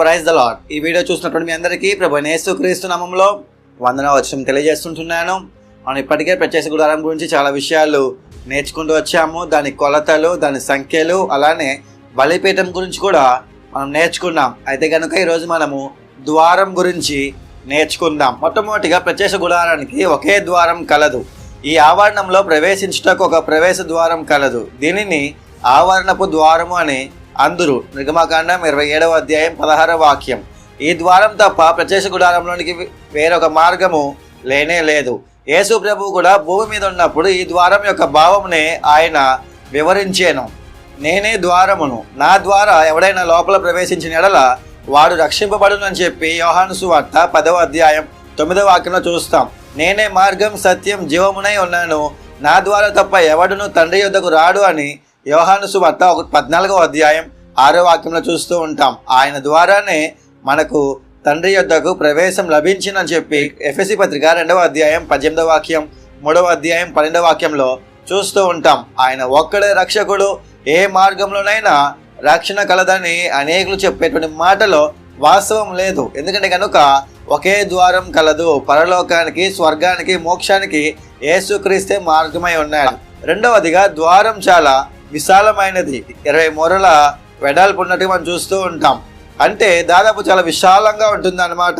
Praise the Lord ఈ video చూసినటువంటి మీ అందరికీ ప్రభు నేసు క్రీస్తు నామంలో వందన వచ్చం తెలియజేస్తుంటున్నాను. మనం ఇప్పటికే ప్రత్యేక గుడారం గురించి చాలా విషయాలు నేర్చుకుంటూ వచ్చాము. దాని కొలతలు దాని సంఖ్యలు అలానే బలిపీఠం గురించి కూడా మనం నేర్చుకున్నాం. అయితే కనుక ఈరోజు మనము ద్వారం గురించి నేర్చుకుందాం. మొట్టమొదటిగా ప్రత్యేక గుడారానికి ఒకే ద్వారం కలదు. ఈ ఆవరణంలో ప్రవేశించుటకు ఒక ప్రవేశ ద్వారం కలదు. దీనిని ఆవరణపు ద్వారము అని అందరు నిర్గమకాండం ఇరవై ఏడవ అధ్యాయం పదహార వాక్యం. ఈ ద్వారం తప్ప ప్రత్యక్ష గుడారంలోనికి వేరొక మార్గము లేనే లేదు. యేసు ప్రభు కూడా భూమి మీద ఉన్నప్పుడు ఈ ద్వారం యొక్క భావమునే ఆయన వివరించాను. నేనే ద్వారమును. నా ద్వారా ఎవడైనా లోపల ప్రవేశించిన ఎడల వాడు రక్షింపబడును అని చెప్పి యోహాను సువార్త పదవ అధ్యాయం తొమ్మిదవ వాక్యంలో చూస్తాం. నేనే మార్గం సత్యం జీవమునై ఉన్నాను. నా ద్వారా తప్ప ఎవడును తండ్రి యొద్దకు రాడు అని యోహాను సువార్త ఒక పద్నాలుగవ అధ్యాయం ఆరో వాక్యంలో చూస్తూ ఉంటాం. ఆయన ద్వారానే మనకు తండ్రి యొద్దకు ప్రవేశం లభించిందని చెప్పి ఎఫ్ఎసి పత్రిక రెండవ అధ్యాయం పద్దెనిమిదవ వాక్యం మూడవ అధ్యాయం పన్నెండవ వాక్యంలో చూస్తూ ఉంటాం. ఆయన ఒక్కడే రక్షకుడు ఏ మార్గంలోనైనా రక్షణ కలదని అనేకులు చెప్పేటువంటి మాటలో వాస్తవం లేదు. ఎందుకంటే కనుక ఒకే ద్వారం కలదు. పరలోకానికి స్వర్గానికి మోక్షానికి యేసుక్రీస్తే మార్గమై ఉన్నాడు. రెండవదిగా ద్వారం చాలా విశాలమైనది. ఇరవై మూరల వెడల్పు ఉన్నట్టుగా మనం చూస్తూ ఉంటాం. అంటే దాదాపు చాలా విశాలంగా ఉంటుంది అనమాట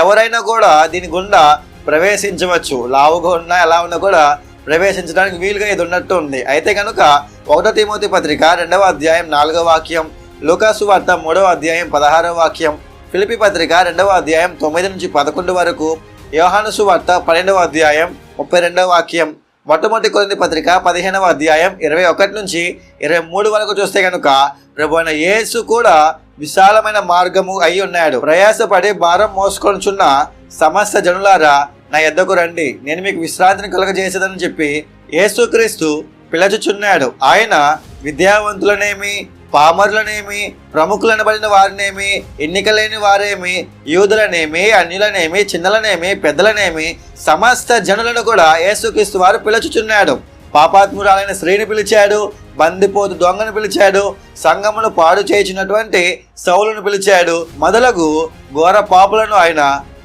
ఎవరైనా కూడా దీని గుండా ప్రవేశించవచ్చు. లావుగా ఉన్నా ఎలా ఉన్నా కూడా ప్రవేశించడానికి వీలుగా ఇది ఉన్నట్టు ఉంది. అయితే కనుక ఒకటో తిమోతి పత్రిక రెండవ అధ్యాయం నాలుగవ వాక్యం లూకాసు వార్త మూడవ అధ్యాయం పదహారవ వాక్యం ఫిలిపి పత్రిక రెండవ అధ్యాయం తొమ్మిది నుంచి పదకొండు వరకు యోహానుసు వార్త పన్నెండవ అధ్యాయం ముప్పై రెండవ వాక్యం. మొట్టమొదటి కొరింది పత్రిక పదిహేనవ అధ్యాయం ఇరవై ఒకటి నుంచి ఇరవై మూడు వరకు చూస్తే కనుక ప్రభు అయిన యేసు కూడా విశాలమైన మార్గము అయి ఉన్నాడు. ప్రయాసపడి భారం మోసుకొనిచున్న సమస్త జనులారా నా ఎద్దకు రండి. నేను మీకు విశ్రాంతిని కలగజేసేదని చెప్పి యేసుక్రీస్తు పిలచుచున్నాడు. ఆయన విద్యావంతులనేమి పామరులనేమి ప్రముఖులనబడిన వారినేమి ఎన్నికలేని వారేమి యూదులనేమి అన్యులనేమి చిన్నలనేమి పెద్దలనేమి సమస్త జనులను కూడా యేసుక్రీస్తు వారు పిలుచుచున్నాడు. పాపాత్మురాలైన స్త్రీని పిలిచాడు బందిపోతు దొంగను పిలిచాడు సంగమును పాడు చేయించినటువంటి సౌలును పిలిచాడు. మొదలగు ఘోర పాపులను ఆయన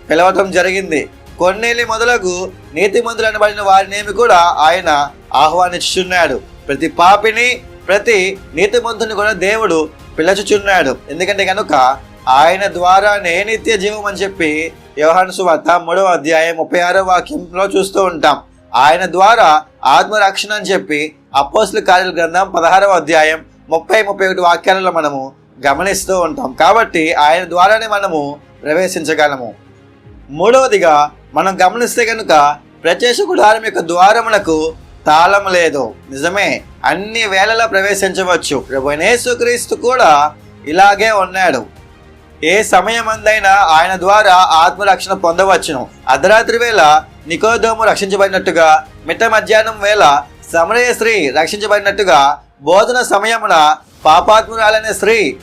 పిలవటం జరిగింది. కొన్నేలి మొదలగు నీతిమంతులు అనబడిన వారినేమి కూడా ఆయన ఆహ్వానించుచున్నాడు. ప్రతి పాపిని ప్రతి నీతిమంతుని కూడా దేవుడు పిలచుచున్నాడు. ఎందుకంటే కనుక ఆయన ద్వారానే నిత్య జీవం అని చెప్పి యోహాను సువార్త మూడవ అధ్యాయం ముప్పై ఆరో వాక్యంలో చూస్తూ ఉంటాం. ఆయన ద్వారా ఆత్మరక్షణ అని చెప్పి అపోస్ల కార్యాల గ్రంథం పదహారవ అధ్యాయం ముప్పై ముప్పై ఒకటి వాక్యాలలో మనము గమనిస్తూ ఉంటాం. కాబట్టి ఆయన ద్వారానే మనము ప్రవేశించగలము. మూడవదిగా మనం గమనిస్తే కనుక ప్రత్యక్ష గుడారం యొక్క ద్వారమునకు తాళం లేదు. నిజమే అన్ని వేళలా ప్రవేశించవచ్చు. ప్రభునేసుక్రీస్తు కూడా ఇలాగే ఉన్నాడు. ఏ సమయమందైనా ఆయన ద్వారా ఆత్మరక్షణ పొందవచ్చును. అర్ధరాత్రి వేళ నికోదోము రక్షించబడినట్టుగా మిట్ట మధ్యాహ్నం వేళ సమరయ స్త్రీ రక్షించబడినట్టుగా బోధన సమయమున పాపాత్మురాలనే స్త్రీ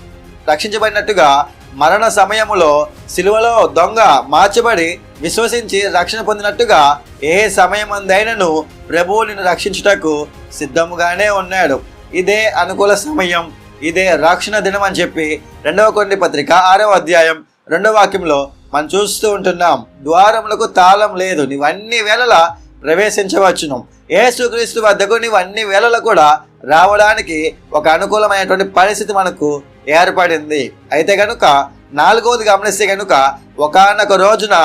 రక్షించబడినట్టుగా మరణ సమయములో సిలువలో దొంగ మార్చబడి విశ్వసించి రక్షణ పొందినట్టుగా ఏ సమయమందైనను ప్రభువు నిన్ను రక్షించుటకు సిద్ధముగానే ఉన్నాడు. ఇదే అనుకూల సమయం ఇదే రక్షణ దినం అని చెప్పి రెండవ కొన్ని పత్రిక ఆరవ అధ్యాయం రెండవ వాక్యంలో మనం చూస్తూ ఉంటున్నాం. ద్వారములకు తాళం లేదు నీవు అన్ని వేళలా ప్రవేశించవచ్చును. ఏసుక్రీస్తు వద్దకు నీవు అన్ని వేళలు కూడా రావడానికి ఒక అనుకూలమైనటువంటి పరిస్థితి మనకు ఏర్పడింది. అయితే కనుక నాలుగవది గమనిస్తే కనుక ఒకనొక రోజున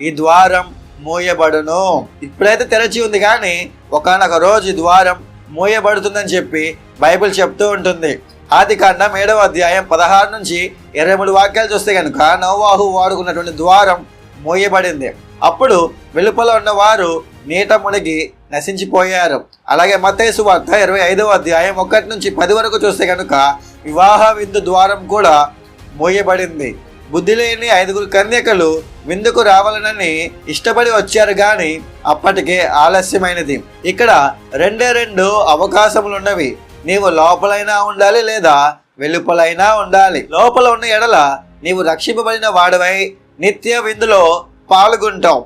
ఈ ద్వారం మూయబడును. ఇప్పుడైతే తెరచి ఉంది కానీ ఒకనొక రోజు ద్వారం మూయబడుతుందని చెప్పి బైబిల్ చెప్తూ ఉంటుంది. ఆది కాండం ఏడవ అధ్యాయం పదహారు నుంచి ఇరవై మూడు వాక్యాలు చూస్తే కనుక నోవాహు వాడుకున్నటువంటి ద్వారం మూయబడింది. అప్పుడు వెలుపల ఉన్నవారు నీట మునిగి నశించిపోయారు. అలాగే మతేసు వార్త ఇరవై ఐదవ అధ్యాయం ఒకటి నుంచి పది వరకు చూస్తే కనుక వివాహ విందు ద్వారం కూడా మూయబడింది. బుద్ధి లేని ఐదుగురు కన్యకలు విందుకు రావాలనని ఇష్టపడి వచ్చారు కానీ అప్పటికే ఆలస్యమైనది. ఇక్కడ రెండే రెండు అవకాశములున్నవి. నీవు లోపలైనా ఉండాలి లేదా వెలుపలైనా ఉండాలి. లోపల ఉన్న ఎడల నీవు రక్షింపబడిన వాడవై నిత్య విందులో పాల్గొంటావు.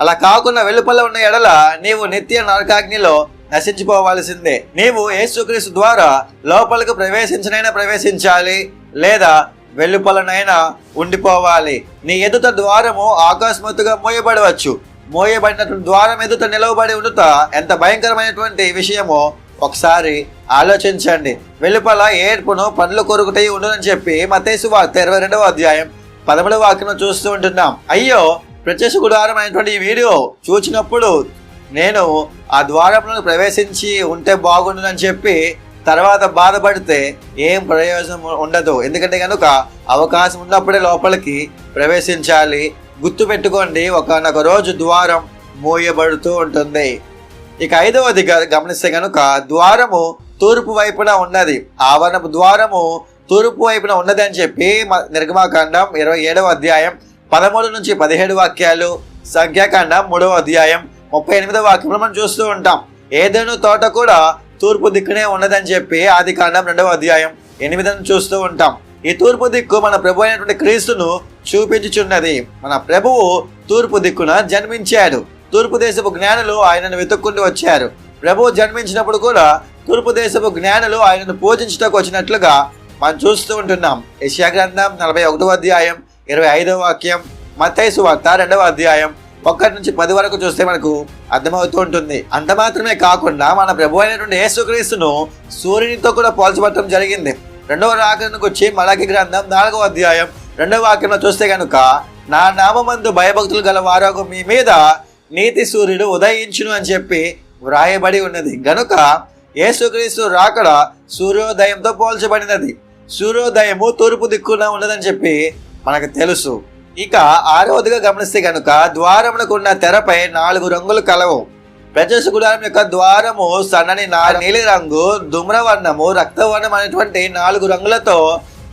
అలా కాకుండా వెలుపల ఉన్న ఎడల నీవు నిత్య నరకాగ్నిలో నశించిపోవాల్సిందే. నీవు యేసుక్రీస్తు ద్వారా లోపలకు ప్రవేశించనైనా ప్రవేశించాలి లేదా వెలుపలనైనా ఉండిపోవాలి. నీ ఎదుట ద్వారము ఆకస్మాత్తుగా మోయబడవచ్చు. మోయబడినటువంటి ద్వారం ఎదుట నిలవబడి ఉండుట ఎంత భయంకరమైనటువంటి విషయమో ఒకసారి ఆలోచించండి. వెలుపల ఏడ్పును పండ్లు కొరుకుటై ఉండునని చెప్పి మతేసు వార్త ఇరవై రెండవ అధ్యాయం పదమూడవ వాక్యం చూస్తూ ఉంటున్నాం. అయ్యో ప్రత్యక్ష గుడారం అయినటువంటి ఈ వీడియో చూచినప్పుడు నేను ఆ ద్వారంలో ప్రవేశించి ఉంటే బాగుండునని చెప్పి తర్వాత బాధపడితే ఏం ప్రయోజనం ఉండదు. ఎందుకంటే కనుక అవకాశం ఉన్నప్పుడే లోపలికి ప్రవేశించాలి. గుర్తు పెట్టుకోండి ఒకనొక రోజు ద్వారం మూయబడుతూ ఉంటుంది. ఇక ఐదవది గమనిస్తే కనుక ద్వారము తూర్పు వైపున ఉన్నది. ఆవరణపు ద్వారము తూర్పు వైపున ఉన్నది అని చెప్పి నిర్గమాకాండం ఇరవై ఏడవ అధ్యాయం పదమూడు నుంచి పదిహేడు వాక్యాలు సంఖ్యాకాండం మూడవ అధ్యాయం ముప్పై ఎనిమిదవ వాక్యంలో మనం చూస్తూ ఉంటాం. ఏదైనా తోట కూడా తూర్పు దిక్కునే ఉన్నదని చెప్పి ఆది కాండం రెండవ అధ్యాయం ఎనిమిదని చూస్తూ ఉంటాం. ఈ తూర్పు దిక్కు మన ప్రభు అయినటువంటి క్రీస్తును చూపించుచున్నది. మన ప్రభువు తూర్పు దిక్కున జన్మించాడు. తూర్పు దేశపు జ్ఞానులు ఆయనను వెతుక్కుంటూ వచ్చారు. ప్రభువు జన్మించినప్పుడు కూడా తూర్పు దేశపు జ్ఞానులు ఆయనను పూజించటకు వచ్చినట్లుగా మనం చూస్తూ ఉంటున్నాం. యెషయా గ్రంథం నలభై ఒకటో అధ్యాయం ఇరవై ఐదవ వాక్యం మత్తైసు వార్త రెండవ అధ్యాయం ఒక్కటి నుంచి పది వరకు చూస్తే మనకు అర్థమవుతూ ఉంటుంది. అంత మాత్రమే కాకుండా మన ప్రభు అయినటువంటి యేసుక్రీస్తును సూర్యునితో కూడా పోల్చబడటం జరిగింది. రెండవ రాకడానికి వచ్చి మలాకి గ్రంథం నాలుగవ అధ్యాయం రెండవ వాక్యంలో చూస్తే కనుక నా నామందు భయభక్తులు గల వారకు మీ మీద నీతి సూర్యుడు ఉదయించును అని చెప్పి వ్రాయబడి ఉన్నది. గనుక యేసుక్రీస్తు రాకడ సూర్యోదయంతో పోల్చబడినది. సూర్యోదయము తూర్పు దిక్కున ఉన్నదని చెప్పి మనకు తెలుసు. ఇక ఆరవదిగా గమనిస్తే కనుక ద్వారములకు ఉన్న తెరపై నాలుగు రంగులు కలవు. ప్రజస్ గుడారం యొక్క ద్వారము సన్నని నీలి రంగు దుమ్రవర్ణము రక్తవర్ణం అనేటువంటి నాలుగు రంగులతో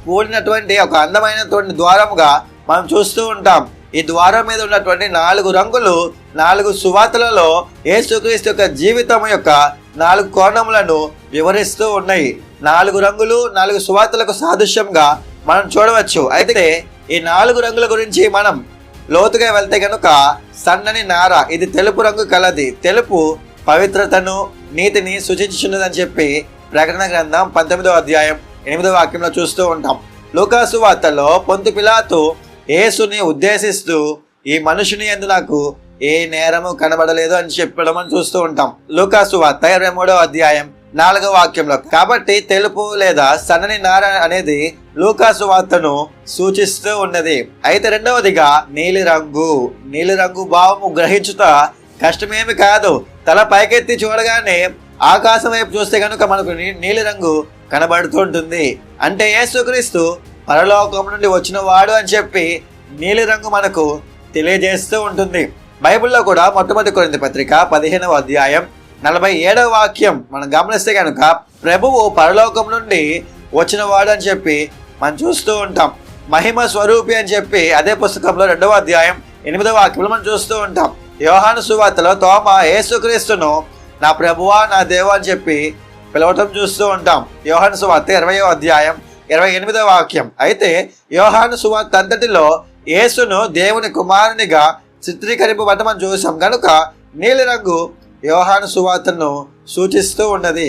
కూడినటువంటి ఒక అందమైనటువంటి ద్వారముగా మనం చూస్తూ ఉంటాం. ఈ ద్వారం మీద ఉన్నటువంటి నాలుగు రంగులు నాలుగు సువాతలలో యేసుక్రీస్తు యొక్క జీవితం యొక్క నాలుగు కోణములను వివరిస్తూ ఉన్నాయి. నాలుగు రంగులు నాలుగు సువాతలకు సాదృశ్యంగా మనం చూడవచ్చు. అయితే ఈ నాలుగు రంగుల గురించి మనం లోతుగా వెళ్తే కనుక సన్నని నార ఇది తెలుపు రంగు కలది. తెలుపు పవిత్రతను నీతిని సూచించుచున్నదని చెప్పి ప్రకటన గ్రంథం పంతొమ్మిదవ అధ్యాయం ఎనిమిదో వాక్యంలో చూస్తూ ఉంటాం. లూకాసు వార్తలో పొంతు పిలాతు యేసుని ఉద్దేశిస్తూ ఈ మనుషుని ఎందు నాకు ఏ నేరము కనబడలేదు అని చెప్పడం అని చూస్తూ ఉంటాం. లూకాసు వార్త ఇరవై మూడో అధ్యాయం నాలుగవ వాక్యంలో కాబట్టి తెలుపు లేదా సన్నని నార అనేది లూకాసు వార్తను సూచిస్తూ ఉన్నది. అయితే రెండవదిగా నీలి రంగు నీలి రంగు భావము గ్రహించుట కష్టమేమి కాదు. తల పైకెత్తి చూడగానే ఆకాశం వైపు చూస్తే కనుక మనకు నీలిరంగు నీలి రంగు కనబడుతూ ఉంటుంది అంటే యేసుక్రీస్తు పరలోకం నుండి వచ్చిన వాడు అని చెప్పి నీలి రంగు మనకు తెలియజేస్తూ ఉంటుంది. బైబిల్లో కూడా మొట్టమొదటి కొరింది పత్రిక పదిహేనవ అధ్యాయం నలభై ఏడవ వాక్యం మనం గమనిస్తే కనుక ప్రభువు పరలోకం నుండి వచ్చిన వాడు అని చెప్పి మనం చూస్తూ ఉంటాం. మహిమ స్వరూపి అని చెప్పి అదే పుస్తకంలో రెండవ అధ్యాయం ఎనిమిదవ వాక్యంలో మనం చూస్తూ ఉంటాం. యోహాను సువార్తలో తోమ యేసుక్రీస్తును నా ప్రభువా నా దేవా అని చెప్పి పిలవటం చూస్తూ ఉంటాం. యోహాను సువార్త ఇరవయో అధ్యాయం ఇరవై ఎనిమిదవ వాక్యం. అయితే యోహాను సువార్త అంతటిలో యేసును దేవుని కుమారునిగా చిత్రీకరింపబడ్డ మనం చూసాం. కనుక నీలిరంగు యోహాను సువార్తను సూచిస్తూ ఉన్నది.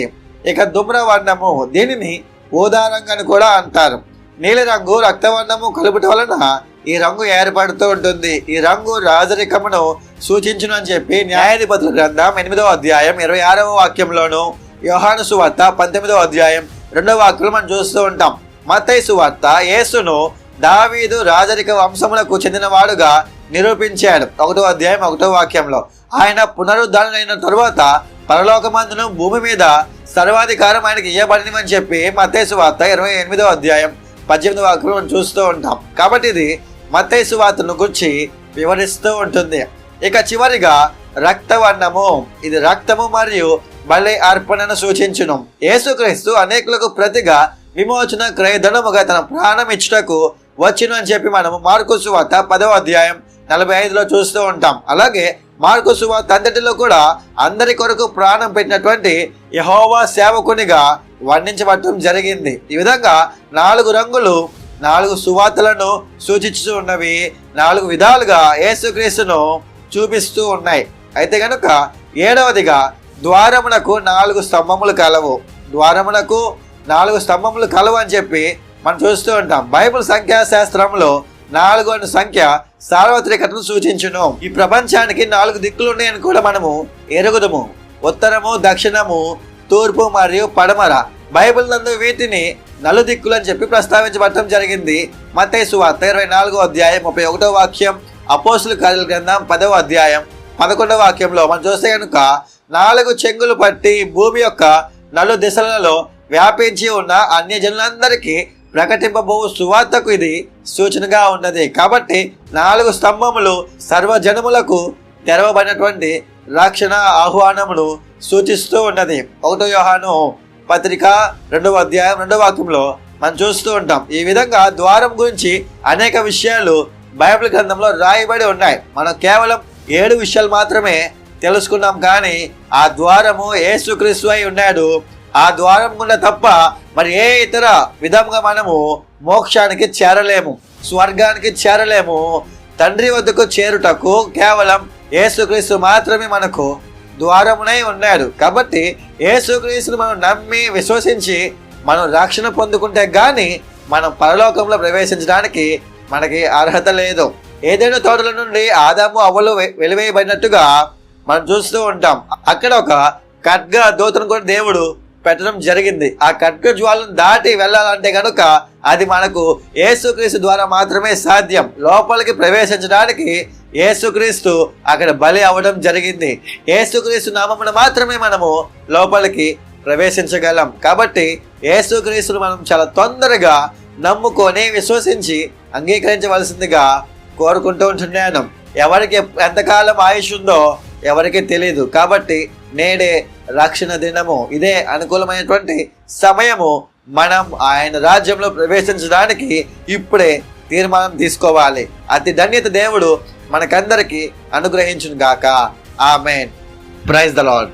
ఇక ధూమ్రవర్ణము దీనిని ఊదారంగు అని కూడా అంటారు. నీలిరంగు రక్తవర్ణము కలుపుట వలన ఈ రంగు ఏర్పడుతూ ఉంటుంది. ఈ రంగు రాజరికమును సూచించును అని చెప్పి న్యాయాధిపతుల గ్రంథం ఎనిమిదవ అధ్యాయం ఇరవై ఆరవ వాక్యంలోను యోహాను సువార్త పంతొమ్మిదవ అధ్యాయం రెండవ వాక్యం మనం చూస్తూ ఉంటాం. మతై సువార్త యేసును దావీదు రాజరిక వంశములకు చెందినవాడుగా నిరూపించాడు. ఒకటో అధ్యాయం ఒకటో వాక్యంలో. ఆయన పునరుద్ధరణైన తరువాత పరలోకమందును భూమి మీద సర్వాధికారం ఆయనకి ఇవ్వబడినని చెప్పి మతేసు వార్త ఇరవై ఎనిమిదో అధ్యాయం పద్దెనిమిది వాక్యం మనం చూస్తూ ఉంటాం. కాబట్టి ఇది మతేసు వార్తను గురించి వివరిస్తూ ఉంటుంది. ఇక చివరిగా రక్తవర్ణము. ఇది రక్తము మరియు బలి అర్పణను సూచించును. యేసుక్రీస్తు అనేకులకు ప్రతిగా విమోచన క్రయధనముగా తన ప్రాణం ఇచ్చుటకు వచ్చును అని చెప్పి మనము మార్కుసు వార్త పదవ అధ్యాయం నలభై ఐదులో చూస్తూ ఉంటాం. అలాగే మార్కు సువార్త అంతటిలో కూడా అందరి కొరకు ప్రాణం పెట్టినటువంటి యహోవా సేవకునిగా వర్ణించబడటం జరిగింది. ఈ విధంగా నాలుగు రంగులు నాలుగు సువార్తలను సూచిస్తూ ఉన్నవి నాలుగు విధాలుగా యేసుక్రీస్తును చూపిస్తూ ఉన్నాయి. అయితే కనుక ఏడవదిగా ద్వారమునకు నాలుగు స్తంభములు కలవు. ద్వారమునకు నాలుగు స్తంభములు కలవు అని చెప్పి మనం చూస్తూ ఉంటాం. బైబిల్ సంఖ్యాశాస్త్రంలో నాలుగు అనే సంఖ్య సార్వత్రికతను సూచించును. ఈ ప్రపంచానికి నాలుగు దిక్కులు ఉన్నాయని కూడా మనము ఎరుగుదము. ఉత్తరము దక్షిణము తూర్పు మరియు పడమర. బైబిల్ నందు వీటిని నలుదిక్కులు అని చెప్పి ప్రస్తావించబడటం జరిగింది. మతేసు వార్త ఇరవై నాలుగో అధ్యాయం ముప్పై ఒకటో వాక్యం అపోసుల కార్యాల గ్రంథం పదవ అధ్యాయం పదకొండవ వాక్యంలో మనం చూస్తే కనుక నాలుగు చెంగులు పట్టి భూమి యొక్క నలు దిశలలో వ్యాపించి ఉన్న అన్య జనులందరికీ ప్రకటింపబో సువార్తకు ఇది సూచనగా ఉన్నది. కాబట్టి నాలుగు స్తంభములు సర్వజనములకు తెరవబడినటువంటి రక్షణ ఆహ్వానమును సూచిస్తూ ఉన్నది. ఒకటో యోహాను పత్రిక రెండవ అధ్యాయం రెండవ వాక్యంలో మనం చూస్తూ ఉంటాం. ఈ విధంగా ద్వారం గురించి అనేక విషయాలు బైబిల్ గ్రంథంలో రాయబడి ఉన్నాయి. మనం కేవలం ఏడు విషయాలు మాత్రమే తెలుసుకున్నాం కానీ ఆ ద్వారము ఏసుక్రీస్తు అయి ఉన్నాడు. ఆ ద్వారం గుండా తప్ప మరి ఏ ఇతర విధంగా మనము మోక్షానికి చేరలేము స్వర్గానికి చేరలేము తండ్రి వద్దకు చేరుటకు కేవలం యేసుక్రీస్తు మాత్రమే మనకు ద్వారమునై ఉన్నాడు. కాబట్టి యేసుక్రీస్తుని మనం నమ్మి విశ్వసించి మనం రక్షణ పొందుకుంటే కానీ మనం పరలోకంలో ప్రవేశించడానికి మనకి అర్హత లేదు. ఏదైనా తోటల నుండి ఆదాము అవ్వలు వెలివేయబడినట్టుగా మనం చూస్తూ ఉంటాం. అక్కడ ఒక ఖడ్గ దూతను కూడా దేవుడు పెట్టడం జరిగింది. ఆ కట్క జ్వాలను దాటి వెళ్ళాలంటే కనుక అది మనకు ఏసుక్రీస్తు ద్వారా మాత్రమే సాధ్యం. లోపలికి ప్రవేశించడానికి ఏసుక్రీస్తు అక్కడ బలి అవ్వడం జరిగింది. ఏసుక్రీస్తు నామమున మాత్రమే మనము లోపలికి ప్రవేశించగలం. కాబట్టి ఏసుక్రీస్తును మనం చాలా తొందరగా నమ్ముకొని విశ్వసించి అంగీకరించవలసిందిగా కోరుకుంటూ ఉంటున్నాను. ఎవరికి ఎంతకాలం ఆయుష్ ఉందో ఎవరికి తెలియదు కాబట్టి నేడే రక్షణ దినము. ఇదే అనుకూలమైనటువంటి సమయము మనం ఆయన రాజ్యంలో ప్రవేశించడానికి ఇప్పుడే తీర్మానం తీసుకోవాలి. అతి ధన్యత దేవుడు మనకందరికీ అనుగ్రహించును గాక ఆమెన్. Praise the lord